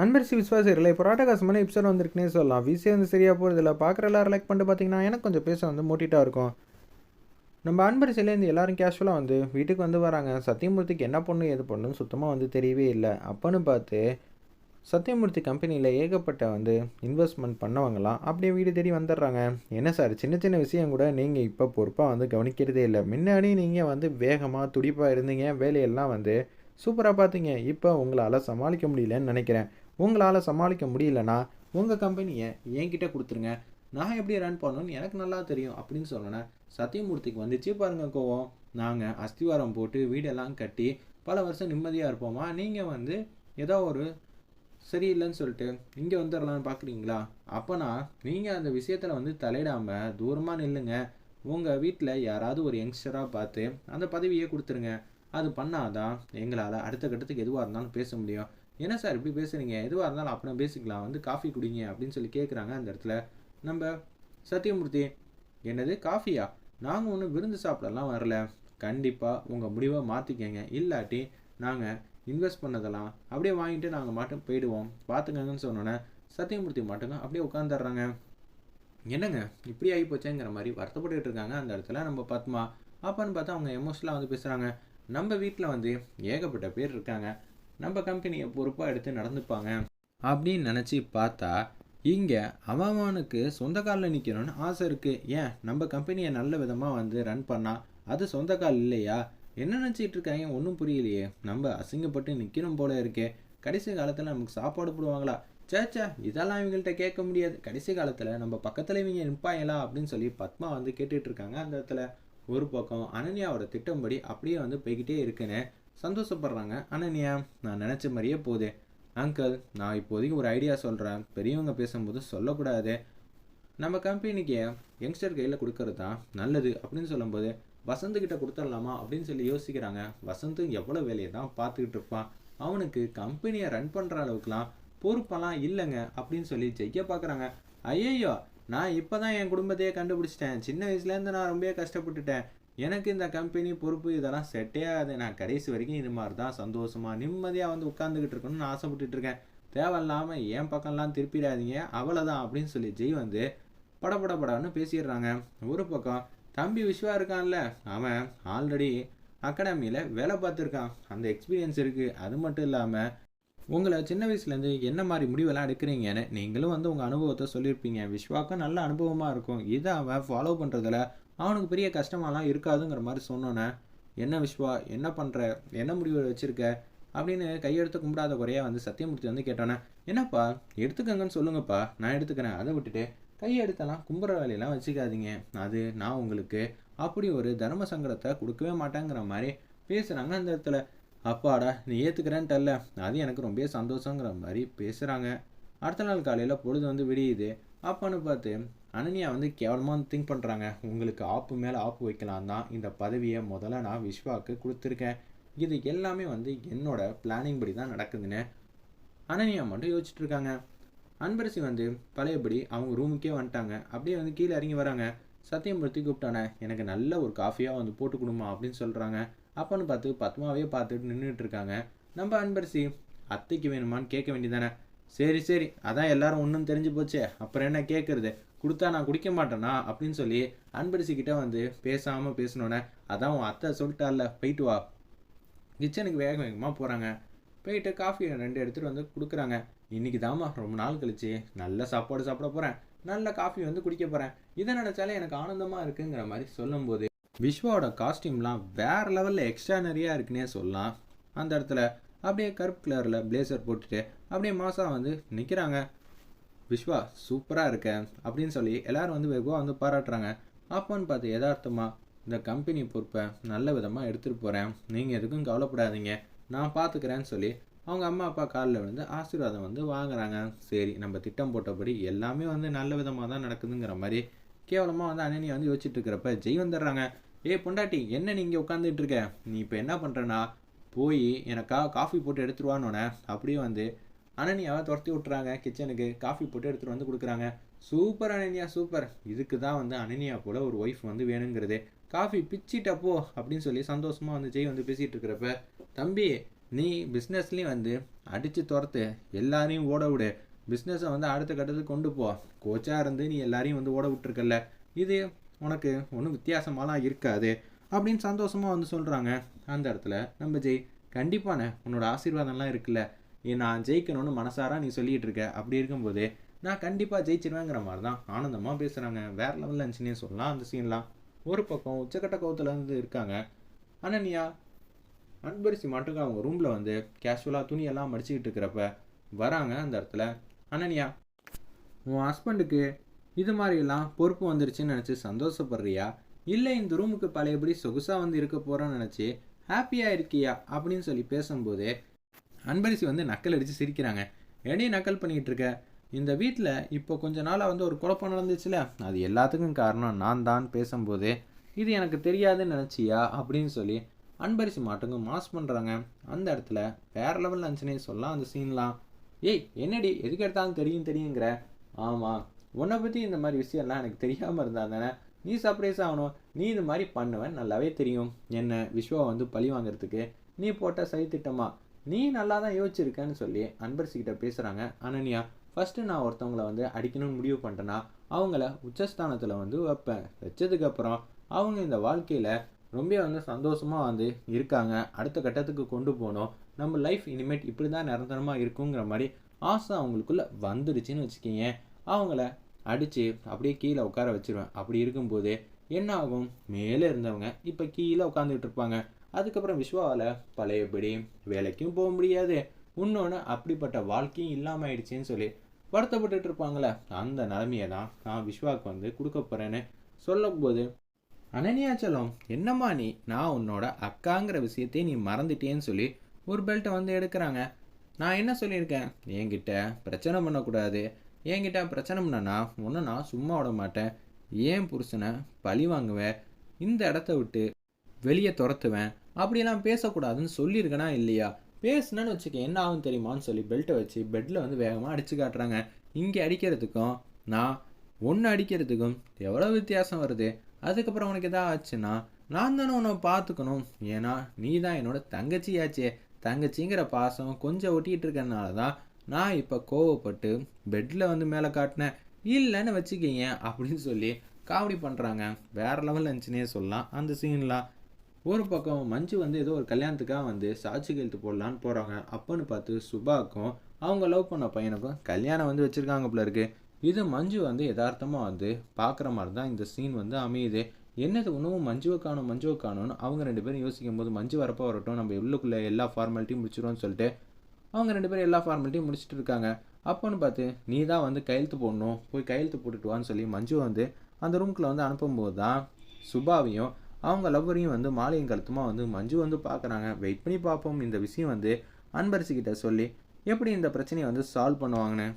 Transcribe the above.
அன்பரிசி விஸ்வாசியர்கள் இப்போ ராட்டகாசமான எபிசோட் வந்திருக்குனே சொல்லலாம். விசே வந்து சரியாக போகிறதில்ல பார்க்குற எல்லாரும் லைக் பண்ணிட்டு பார்த்தீங்கன்னா எனக்கு கொஞ்சம் பேச வந்து மோட்டிட்டாக இருக்கும். நம்ம அன்பரிசிலேருந்து எல்லாரும் கேஷுவலாக வந்து வீட்டுக்கு வந்து வராங்க. சத்தியமூர்த்திக்கு என்ன பொண்ணு எது பொண்ணுன்னு சுத்தமாக வந்து தெரியவே இல்லை. அப்போன்னு பார்த்து சத்தியமூர்த்தி கம்பெனியில் ஏகப்பட்ட வந்து இன்வெஸ்ட்மெண்ட் பண்ணவங்களாம் அப்படியே வீடு தேடி வந்துடுறாங்க. என்ன சார் சின்ன சின்ன விஷயம் கூட நீங்கள் இப்போ பொறுப்பாக வந்து கவனிக்கிறதே இல்லை. முன்னாடி நீங்கள் வந்து வேகமாக துடிப்பாக இருந்தீங்க. வேலையெல்லாம் வந்து சூப்பராக பார்த்தீங்க இப்போ உங்களால் சமாளிக்க முடியலன்னு நினைக்கிறேன். உங்களால் சமாளிக்க முடியலன்னா உங்கள் கம்பெனியை என்கிட்ட கொடுத்துருங்க. நான் எப்படி ரன் பண்ணணும்னு எனக்கு நல்லா தெரியும் அப்படின்னு சொன்னேன் சத்தியமூர்த்திக்கு வந்துச்சு பாருங்க கோவம். நாங்கள் அஸ்திவாரம் போட்டு வீடெல்லாம் கட்டி பல வருஷம் நிம்மதியாக இருப்போமா? நீங்கள் வந்து ஏதோ ஒரு சரியில்லைன்னு சொல்லிட்டு இங்கே வந்துடலான்னு பார்க்குறீங்களா அப்போனா நீங்கள் அந்த விஷயத்தில் வந்து தலையிடாமல் தூரமாக நில்லுங்க. உங்கள் வீட்டில் யாராவது ஒரு யங்ஸ்டராக பார்த்து அந்த பதவியை கொடுத்துருங்க. அது பண்ணாதான் எங்களால் அடுத்த கட்டத்துக்கு எதுவாக இருந்தாலும் பேச முடியும். என்ன சார் இப்படி பேசுகிறீங்க எதுவாக இருந்தாலும் அப்புறம் பேசிக்கலாம். வந்து காஃபி குடிங்க அப்படின்னு சொல்லி கேட்குறாங்க அந்த இடத்துல. நம்ம சத்தியமூர்த்தி என்னது காஃபியா? நாங்கள் ஒன்றும் விருந்து சாப்பிடலாம் வரல. கண்டிப்பாக உங்கள் முடிவை மாற்றிக்கங்க இல்லாட்டி நாங்கள் இன்வெஸ்ட் பண்ணதெல்லாம் அப்படியே வாங்கிட்டு நாங்கள் மட்டும் போயிடுவோம். பார்த்துக்கங்கன்னு சொன்னோன்னே சத்தியமூர்த்தி மட்டும் அப்படியே உட்காந்துடுறாங்க என்னங்க? இப்படி ஆகி போச்சேங்கிற மாதிரி வருத்தப்பட்டுக்கிட்டு இருக்காங்க அந்த இடத்துல நம்ம பத்மா. அப்பான்னு பார்த்தா அவங்க எமோஷனலாக வந்து பேசுகிறாங்க நம்ம வீட்டில் வந்து ஏகப்பட்ட பேர் இருக்காங்க. நம்ம கம்பெனியை பொறுப்பாக எடுத்து நடந்துப்பாங்க. அப்படின்னு நினச்சி பார்த்தா இங்கே அவமானுக்கு சொந்த காலில் நிற்கணும்னு ஆசை இருக்குது ஏன்? நம்ம கம்பெனியை நல்ல விதமாக வந்து ரன் பண்ணால் அது சொந்த கால் இல்லையா? என்ன நினச்சிட்டு இருக்காங்க? ஒன்றும் புரியலையே. நம்ம அசிங்கப்பட்டு நிற்கணும் போல இருக்கே. கடைசி காலத்தில் நமக்கு சாப்பாடு போடுவாங்களா? சேச்சா இதெல்லாம் இவங்கள்ட்ட கேட்க முடியாது. கடைசி காலத்தில் நம்ம பக்கத்தில் இவங்க நிற்பாங்களா அப்படின்னு சொல்லி பத்மா வந்து கேட்டுட்ருக்காங்க அந்த இடத்துல. ஒரு பக்கம் அனன்யாவோட திட்டம்படி அப்படியே வந்து போய்கிட்டே இருக்குன்னு சந்தோஷப்படுறாங்க. அனன்யா நான் நினச்ச மாதிரியே போகுது. அங்கிள் நான் இப்போதைக்கு ஒரு ஐடியா சொல்கிறேன் பெரியவங்க பேசும்போது சொல்லக்கூடாது. நம்ம கம்பெனிக்கு யங்ஸ்டர் கையில் கொடுக்கறது தான் நல்லது அப்படின்னு சொல்லும்போது வசந்த்கிட்ட கொடுத்துடலாமா அப்படின்னு சொல்லி யோசிக்கிறாங்க. வசந்தும் எவ்வளோ வேலையை தான் பார்த்துக்கிட்டு இருப்பான். அவனுக்கு கம்பெனியை ரன் பண்ணுற அளவுக்குலாம் பொறுப்பெல்லாம் இல்லைங்க அப்படின்னு சொல்லி செய்ய பார்க்குறாங்க. ஐயையோ நான் இப்போ தான் என் குடும்பத்தையே கண்டுபிடிச்சிட்டேன். சின்ன வயசுலேருந்து நான் ரொம்ப கஷ்டப்பட்டுட்டேன். எனக்கு இந்த கம்பெனி பொறுப்பு இதெல்லாம் செட்டே ஆகுது. நான் கடைசி வரைக்கும் இது மாதிரி தான் சந்தோஷமாக நிம்மதியாக வந்து உட்காந்துக்கிட்டு இருக்கணும்னு ஆசைப்பட்டுட்டு இருக்கேன். தேவையில்லாமல் என் பக்கம்லாம் திருப்பிடாதீங்க. அவ்வளோதான் அப்படின்னு சொல்லி ஜெய் வந்து படப்படப்படான்னு பேசிடுறாங்க. ஒரு பக்கம் தம்பி விஸ்வா இருக்கான்ல அவன் ஆல்ரெடி அகாடமியில் வேலை பார்த்துருக்கான். அந்த எக்ஸ்பீரியன்ஸ் இருக்குது அது மட்டும் இல்லாமல் உங்களை சின்ன வயசுலேருந்து என்ன மாதிரி முடிவெல்லாம் எடுக்கிறீங்கன்னு நீங்களும் வந்து உங்கள் அனுபவத்தை சொல்லியிருப்பீங்க. விஸ்வாக்கும் நல்ல அனுபவமாக இருக்கும். இதை அவன் ஃபாலோ பண்ணுறதுல அவனுக்கு பெரிய கஷ்டமாலாம் இருக்காதுங்கிற மாதிரி சொன்னோன்னே என்ன விஸ்வா என்ன பண்ணுற என்ன முடிவு வச்சுருக்க? அப்படின்னு கையெடுத்து கும்பிடாத குறையாக வந்து சத்தியமூர்த்தி வந்து கேட்டோன்னே என்னப்பா எடுத்துக்கங்கன்னு சொல்லுங்கப்பா. நான் எடுத்துக்கிறேன். அதை விட்டுட்டு கையெடுத்தெல்லாம் கும்புற வேலையெல்லாம் வச்சுக்காதீங்க. அது நான் உங்களுக்கு அப்படி ஒரு தர்ம சங்கடத்தை கொடுக்கவே மாட்டேங்கிற மாதிரி பேசுகிறாங்க அந்த இடத்துல. அப்பாடா நீ ஏற்றுக்கிறேன்ட்டல்ல அது எனக்கு ரொம்ப சந்தோஷங்கிற மாதிரி பேசுகிறாங்க அடுத்த நாள் காலையில் பொழுது வந்து விடியுது. அப்பன்னு பார்த்து அனன்யா வந்து கேவலமாக திங்க் பண்ணுறாங்க உங்களுக்கு ஆப்பு மேலே ஆப்பு வைக்கலாம் தான் இந்த பதவியை முதல்ல நான் விஸ்வாவுக்கு கொடுத்துருக்கேன். இது எல்லாமே வந்து என்னோட பிளானிங் படி தான் நடக்குதுன்னு அனன்யா மட்டும் யோசிச்சுட்டு இருக்காங்க. அன்பரசி வந்து பழையபடி அவங்க ரூமுக்கே வந்துட்டாங்க. அப்படியே வந்து கீழே இறங்கி வராங்க. சத்தியமூர்த்தி கூப்பிட்டானே எனக்கு நல்ல ஒரு காஃபியாக வந்து போட்டு கொடுமா அப்படின்னு சொல்கிறாங்க அப்போன்னு பார்த்து பத்மாவே பார்த்துட்டு நின்றுட்டு இருக்காங்க நம்ம அன்பரசி அத்தைக்கு வேணுமான்னு கேட்க வேண்டியதானே சரி சரி அதான் எல்லாரும் ஒன்றும் தெரிஞ்சு போச்சே அப்புறம் என்ன கேட்குறது? கொடுத்தா நான் குடிக்க மாட்டேனா? அப்படின்னு சொல்லி அன்பரசி கிட்ட வந்து பேசாமல் பேசினோன்னே அதான் உன் அத்தை சொல்லிட்டால போயிட்டு வா. கிச்சனுக்கு வேக வேகமாக போகிறாங்க போயிட்டு காஃபி ரெண்டு எடுத்துகிட்டு வந்து கொடுக்குறாங்க. இன்றைக்கி தாம்மா ரொம்ப நாள் கழிச்சு நல்ல சாப்பாடு சாப்பிட போகிறேன் நல்ல காஃபி வந்து குடிக்க போகிறேன் இதை நினச்சாலே எனக்கு ஆனந்தமாக இருக்குங்கிற மாதிரி சொல்லும்போது விஸ்வாவோட காஸ்டியூம்லாம் வேறு லெவலில் எக்ஸ்ட்ரானரியாக இருக்குன்னே சொல்லலாம். அந்த இடத்துல அப்படியே கருப்பு கலரில் பிளேசர் போட்டுட்டு அப்படியே மாசா வந்து நிற்கிறாங்க விஸ்வா சூப்பராக இருக்க அப்படின்னு சொல்லி எல்லாரும் வந்து வெகுவாக வந்து பாராட்டுறாங்க. அப்போன்னு பார்த்து யதார்த்தமாக இந்த கம்பெனி பொறுப்பை நல்ல விதமாக எடுத்துகிட்டு போகிறேன் நீங்கள் எதுக்கும் கவலைப்படாதீங்க. நான் பார்த்துக்கிறேன்னு சொல்லி அவங்க அம்மா அப்பா காலில் விழுந்து ஆசீர்வாதம் வந்து வாங்குறாங்க. சரி நம்ம திட்டம் போட்டபடி எல்லாமே வந்து நல்ல விதமாக தான் நடக்குதுங்கிற மாதிரி கேவலமாக வந்து அண்ணனியை வந்து யோசிச்சுட்டு இருக்கிறப்ப ஜெய் வந்துடுறாங்க. ஏ பொண்டாட்டி என்ன நீங்கள் உட்காந்துட்டு இருக்க நீ இப்போ என்ன பண்ணுறனா போய் எனக்கா காஃபி போட்டு எடுத்துருவான்னு. அப்படியே வந்து அனனியாவை துரத்தி விட்டுறாங்க கிச்சனுக்கு. காஃபி போட்டு எடுத்துகிட்டு வந்து கொடுக்குறாங்க. Super Ananya super. இதுக்கு தான் வந்து அனன்யா போல ஒரு ஒய்ஃப் வந்து வேணுங்கிறது. காஃபி பிச்சிட்டப்போ அப்படின்னு சொல்லி சந்தோஷமாக வந்து ஜெய் வந்து பேசிகிட்டு இருக்கிறப்ப தம்பி நீ பிஸ்னஸ்லேயும் வந்து அடித்து துரத்து எல்லாரையும் ஓட விடு. பிஸ்னஸை வந்து அடுத்த கட்டத்துக்கு கொண்டு போ. கோச்சாக இருந்து நீ எல்லாரையும் வந்து ஓட விட்டுருக்கல இது உனக்கு ஒன்றும் வித்தியாசமாலாம் இருக்காது அப்படின்னு சந்தோஷமாக வந்து சொல்கிறாங்க அந்த இடத்துல நம்ம ஜெய் கண்டிப்பான உன்னோட ஆசீர்வாதம்லாம் இருக்குல்ல. ஏ, நான் ஜெயிக்கணும்னு மனசாரா நீ சொல்லிகிட்டு இருக்க. அப்படி இருக்கும்போது நான் கண்டிப்பாக ஜெயிச்சிருவேங்கிற மாதிரி தான் ஆனந்தமாக பேசுகிறாங்க வேற லெவலில் இருந்துச்சுன்னே சொல்லலாம் அந்த சீன்லாம் ஒரு பக்கம் உச்சக்கட்ட கோவத்தில் இருந்து இருக்காங்க. அனன்யா அன்பரிசி மட்டுக்கு அவங்க ரூமில் வந்து கேஷுவலாக துணியெல்லாம் மடிச்சுக்கிட்டு இருக்கிறப்ப வராங்க அந்த இடத்துல. அனன்யா உன் ஹஸ்பண்டுக்கு இது மாதிரிலாம் பொறுப்பு வந்துருச்சுன்னு நினச்சி சந்தோஷப்படுறியா? இல்லை இந்த ரூமுக்கு பழையபடி சொகுசாக வந்து இருக்க போகிறோன்னு நினச்சி ஹாப்பியாக இருக்கியா? அப்படின்னு சொல்லி பேசும்போது அன்பரிசி வந்து நக்கல் அடித்து சிரிக்கிறாங்க. என்னைய நக்கல் பண்ணிக்கிட்டு இருக்க? இந்த வீட்டில் இப்போ கொஞ்ச நாளாக வந்து ஒரு குழப்பம் நடந்துச்சுல. அது எல்லாத்துக்கும் காரணம் நான் தான் பேசும்போது இது எனக்கு தெரியாதுன்னு நினச்சியா? அப்படின்னு சொல்லி அன்பரிசி மாட்டுங்க மாஸ் பண்ணுறாங்க அந்த இடத்துல வேற லெவல் நினச்சினே சொல்லலாம் அந்த சீன்லாம் ஏய் என்னடி எதுக்கு எடுத்தாலும் தெரியும் தெரியுங்கிற? ஆமாம் உன்னை பற்றி இந்த மாதிரி விஷயம்லாம் எனக்கு தெரியாமல் இருந்தால் தானே? நீ சர்ப்ரைஸ் ஆகணும். நீ இது மாதிரி பண்ணுவேன் நல்லாவே தெரியும். என்ன விஸ்வா வந்து பழி வாங்குறதுக்கு நீ போட்ட சரி திட்டமா? நீ நல்லா தான் யோசிச்சிருக்கேன்னு சொல்லி அன்பரசிக்கிட்ட பேசுகிறாங்க அனன்யா. ஃபஸ்ட்டு நான் ஒருத்தவங்கள வந்து அடிக்கணும்னு முடிவு பண்ணிட்டேன்னா அவங்கள உச்சஸ்தானத்தில் வந்து வைப்பேன். வச்சதுக்கப்புறம் அவங்க இந்த வாழ்க்கையில் ரொம்ப வந்து சந்தோஷமாக வந்து இருக்காங்க. அடுத்த கட்டத்துக்கு கொண்டு போகணும். நம்ம லைஃப் இனிமேட் இப்படி தான் நிரந்தரமாக இருக்குங்கிற மாதிரி ஆசை அவங்களுக்குள்ளே வந்துடுச்சுன்னு வச்சுக்கிங்க. அவங்கள அடித்து அப்படியே கீழே உட்கார வச்சுருவேன். அப்படி இருக்கும்போது என்ன ஆகும் மேலே இருந்தவங்க இப்போ கீழே உட்காந்துட்டு இருப்பாங்க. அதுக்கப்புறம் விஸ்வாவால் பழையபடி வேலைக்கும் போக முடியாது. இன்னொன்று அப்படிப்பட்ட வாழ்க்கையும் இல்லாமல் ஆயிடுச்சுன்னு சொல்லி வருத்தப்பட்டுட்டு இருப்பாங்களே. அந்த நிலமையை தான் நான் விஸ்வாவுக்கு வந்து கொடுக்க போகிறேன்னு சொல்லும்போது அனன்யாச்சலம் என்னம்மா நீ? நான் உன்னோட அக்காங்கிற விஷயத்தையும் நீ மறந்துட்டேன்னு சொல்லி ஒரு பெல்ட்டை வந்து எடுக்கிறாங்க. நான் என்ன சொல்லியிருக்கேன்? என்கிட்ட பிரச்சனை பண்ணக்கூடாது. என்கிட்ட பிரச்சனை பண்ணனா ஒன்று நான் சும்மா விட மாட்டேன். ஏன் புருஷனை பழி வாங்குவேன்? இந்த இடத்த விட்டு வெளியே துரத்துவேன். அப்படியெல்லாம் பேசக்கூடாதுன்னு சொல்லியிருக்கேனா இல்லையா? பேசுனேன்னு வச்சுக்க என்ன ஆகும் தெரியுமான்னு சொல்லி பெல்ட்டை வச்சு பெட்டில் வந்து வேகமாக அடித்து காட்டுறாங்க. இங்கே அடிக்கிறதுக்கும் நான் ஒன்று அடிக்கிறதுக்கும் எவ்வளோ வித்தியாசம் வருது? அதுக்கப்புறம் உனக்கு எதாவது ஆச்சுன்னா நான் தானே உன்னை பார்த்துக்கணும். ஏன்னா நீ தான் என்னோட தங்கச்சியாச்சே. தங்கச்சிங்கிற பாசம் கொஞ்சம் ஒட்டிகிட்டு இருக்கறனால தான் நான் இப்போ கோவப்பட்டு பெட்டில் வந்து மேலே காட்டினேன். இல்லைன்னு வச்சுக்கிங்க அப்படின்னு சொல்லி காமெடி பண்ணுறாங்க வேற லெவலில் இருந்துச்சுன்னே சொல்லலாம். அந்த சீன்லாம் ஒரு பக்கம் மஞ்சு வந்து ஏதோ ஒரு கல்யாணத்துக்காக வந்து சாட்சி கழுத்து போடலான்னு போகிறாங்க அப்போன்னு பார்த்து சுபாக்கும் அவங்க லவ் பண்ண பையனுக்கும் கல்யாணம் வந்து வச்சுருக்காங்க போல இருக்குது இது மஞ்சு வந்து யதார்த்தமாக வந்து பார்க்குற மாதிரி தான் இந்த சீன் வந்து அமையுது. என்னது உணவும் மஞ்சுவை காணும் மஞ்சுவை காணும்னு அவங்க ரெண்டு பேரும் யோசிக்கும் போது மஞ்சு வரப்போ வரட்டும் நம்ம உள்ளுக்குள்ளே எல்லா ஃபார்மாலிட்டியும் முடிச்சிடுவோம்னு சொல்லிட்டு அவங்க ரெண்டு பேரும் எல்லா ஃபார்மாலிட்டியும் முடிச்சிட்டு இருக்காங்க. அப்போன்னு பார்த்து நீ தான் வந்து கையெழுத்து போடணும் போய் கையெழுத்து போட்டுட்டு வான்னு சொல்லி மஞ்சு வந்து அந்த ரூம்குள்ளே வந்து அனுப்பும்போது தான் சுபாவையும் அவங்க லவ்வரையும் வந்து மாலையும் கழுத்துமா வந்து மஞ்சு வந்து பார்க்குறாங்க. வெயிட் பண்ணி பார்ப்போம். இந்த விஷயம் வந்து அன்பரசிக்கிட்ட சொல்லி எப்படி இந்த பிரச்சனையை வந்து சால்வ் பண்ணுவாங்கன்னு?